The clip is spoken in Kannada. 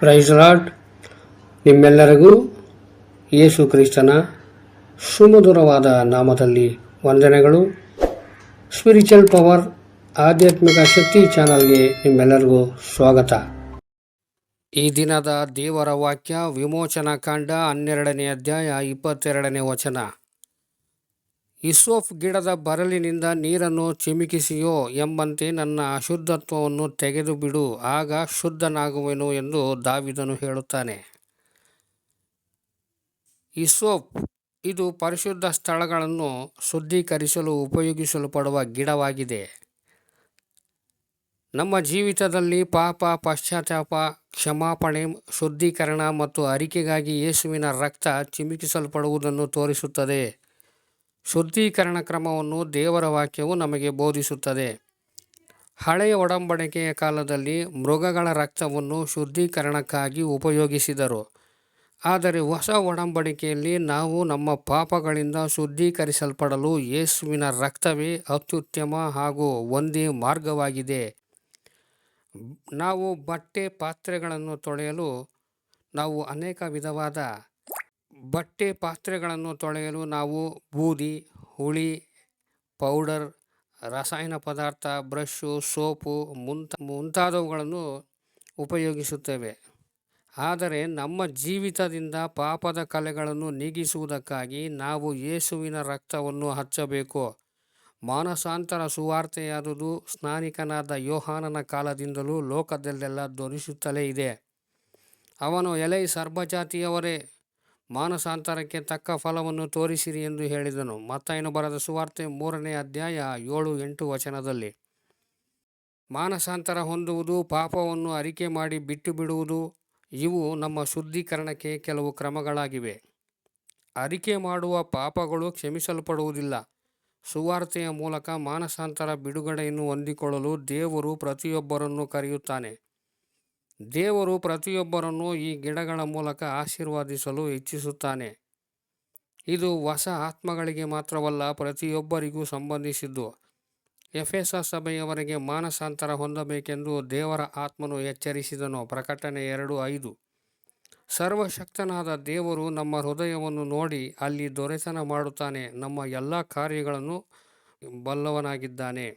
ಪ್ರೈಸ್ ಲಾಡ್ ನಿಮ್ಮೆಲ್ಲರಿಗೂ ಯೇಸು ಕ್ರಿಸ್ತನ ಸುಮಧುರವಾದ ನಾಮದಲ್ಲಿ ವಂದನೆಗಳು. ಸ್ಪಿರಿಚುವಲ್ ಪವರ್ ಆಧ್ಯಾತ್ಮಿಕ ಶಕ್ತಿ ಚಾನಲ್ಗೆ ನಿಮ್ಮೆಲ್ಲರಿಗೂ ಸ್ವಾಗತ. ಈ ದಿನದ ದೇವರ ವಾಕ್ಯ ವಿಮೋಚನಾ ಕಾಂಡ ಹನ್ನೆರಡನೇ ಅಧ್ಯಾಯ ಇಪ್ಪತ್ತೆರಡನೇ ವಚನ. ಇಸೋಫ್ ಗಿಡದ ಬರಲಿನಿಂದ ನೀರನ್ನು ಚಿಮುಕಿಸಿಯೋ ಎಂಬಂತೆ ನನ್ನ ಅಶುದ್ಧತ್ವವನ್ನು ತೆಗೆದು ಬಿಡು ಆಗ ಶುದ್ಧನಾಗುವೆನು ಎಂದು ದಾವಿದನು ಹೇಳುತ್ತಾನೆ. ಇಸೋಫ್ ಇದು ಪರಿಶುದ್ಧ ಸ್ಥಳಗಳನ್ನು ಶುದ್ಧೀಕರಿಸಲು ಉಪಯೋಗಿಸಲ್ಪಡುವ ಗಿಡವಾಗಿದೆ. ನಮ್ಮ ಜೀವಿತದಲ್ಲಿ ಪಾಪ, ಪಶ್ಚಾತ್ತಾಪ, ಕ್ಷಮಾಪಣೆ, ಶುದ್ಧೀಕರಣ ಮತ್ತು ಅರಿಕೆಗಾಗಿ ಯೇಸುವಿನ ರಕ್ತ ಚಿಮುಕಿಸಲ್ಪಡುವುದನ್ನು ತೋರಿಸುತ್ತದೆ. ಶುದ್ಧೀಕರಣ ಕ್ರಮವನ್ನು ದೇವರ ವಾಕ್ಯವು ನಮಗೆ ಬೋಧಿಸುತ್ತದೆ. ಹಳೆಯ ಒಡಂಬಡಿಕೆಯ ಕಾಲದಲ್ಲಿ ಮೃಗಗಳ ರಕ್ತವನ್ನು ಶುದ್ಧೀಕರಣಕ್ಕಾಗಿ ಉಪಯೋಗಿಸಿದರು. ಆದರೆ ಹೊಸ ಒಡಂಬಡಿಕೆಯಲ್ಲಿ ನಾವು ನಮ್ಮ ಪಾಪಗಳಿಂದ ಶುದ್ಧೀಕರಿಸಲ್ಪಡಲು ಯೇಸುವಿನ ರಕ್ತವೇ ಅತ್ಯುತ್ತಮ ಹಾಗೂ ಒಂದೇ ಮಾರ್ಗವಾಗಿದೆ. ನಾವು ಬಟ್ಟೆ ಪಾತ್ರೆಗಳನ್ನು ತೊಳೆಯಲು ನಾವು ಅನೇಕ ವಿಧವಾದ ಬಟ್ಟೆ ಪಾತ್ರೆಗಳನ್ನು ತೊಳೆಯಲು ನಾವು ಬೂದಿ, ಹುಳಿ, ಪೌಡರ್, ರಾಸಾಯನ ಪದಾರ್ಥ ಬ್ರಷ್ಷು ಸೋಪು ಮುಂತ, ಮುಂತಾದವುಗಳನ್ನು ಉಪಯೋಗಿಸುತ್ತೇವೆ. ಆದರೆ ನಮ್ಮ ಜೀವಿತದಿಂದ ಪಾಪದ ಕಲೆಗಳನ್ನು ನೀಗಿಸುವುದಕ್ಕಾಗಿ ನಾವು ಯೇಸುವಿನ ರಕ್ತವನ್ನು ಹಚ್ಚಬೇಕು. ಮಾನಸಾಂತರ ಸುವಾರ್ತೆಯಾದುದು ಸ್ನಾನಿಕನಾದ ಯೋಹಾನನ ಕಾಲದಿಂದಲೂ ಲೋಕದಲ್ಲೆಲ್ಲ ಧ್ವನಿಸುತ್ತಲೇ ಇದೆ. ಅವನು ಎಲೈ ಸರ್ಬಜಾತಿಯವರೇ ಮಾನಸಾಂತರಕ್ಕೆ ತಕ್ಕ ಫಲವನ್ನು ತೋರಿಸಿರಿ ಎಂದು ಹೇಳಿದನು. ಮತ್ತಾಯನು ಬರೆದ ಸುವಾರ್ತೆ ಮೂರನೇ ಅಧ್ಯಾಯ ಏಳು ಎಂಟು ವಚನದಲ್ಲಿ. ಮಾನಸಾಂತರ ಹೊಂದುವುದು ಪಾಪವನ್ನು ಅರಿಕೆ ಮಾಡಿ ಬಿಟ್ಟು ಬಿಡುವುದು ಇವು ನಮ್ಮ ಶುದ್ಧೀಕರಣಕ್ಕೆ ಕೆಲವು ಕ್ರಮಗಳಾಗಿವೆ. ಅರಿಕೆ ಮಾಡುವ ಪಾಪಗಳು ಕ್ಷಮಿಸಲ್ಪಡುವುದಿಲ್ಲ. ಸುವಾರ್ತೆಯ ಮೂಲಕ ಮಾನಸಾಂತರ ಬಿಡುಗಡೆಯನ್ನು ಹೊಂದಿಕೊಳ್ಳಲು ದೇವರು ಪ್ರತಿಯೊಬ್ಬರನ್ನು ಕರೆಯುತ್ತಾನೆ. ದೇವರು ಪ್ರತಿಯೊಬ್ಬರನ್ನು ಈ ಗಿಡಗಳ ಮೂಲಕ ಆಶೀರ್ವಾದಿಸಲು ಇಚ್ಛಿಸುತ್ತಾನೆ. ಇದು ಹೊಸ ಆತ್ಮಗಳಿಗೆ ಮಾತ್ರವಲ್ಲ, ಪ್ರತಿಯೊಬ್ಬರಿಗೂ ಸಂಬಂಧಿಸಿದ್ದು. ಎಫೆಸ ಸಭೆಯವರೆಗೆ ಮಾನಸಾಂತರ ಹೊಂದಬೇಕೆಂದು ದೇವರ ಆತ್ಮನು ಎಚ್ಚರಿಸಿದನು. ಪ್ರಕಟಣೆ ಎರಡು ಐದು. ಸರ್ವಶಕ್ತನಾದ ದೇವರು ನಮ್ಮ ಹೃದಯವನ್ನು ನೋಡಿ ಅಲ್ಲಿ ದೊರೆತನ ಮಾಡುತ್ತಾನೆ. ನಮ್ಮ ಎಲ್ಲ ಕಾರ್ಯಗಳನ್ನು ಬಲ್ಲವನಾಗಿದ್ದಾನೆ.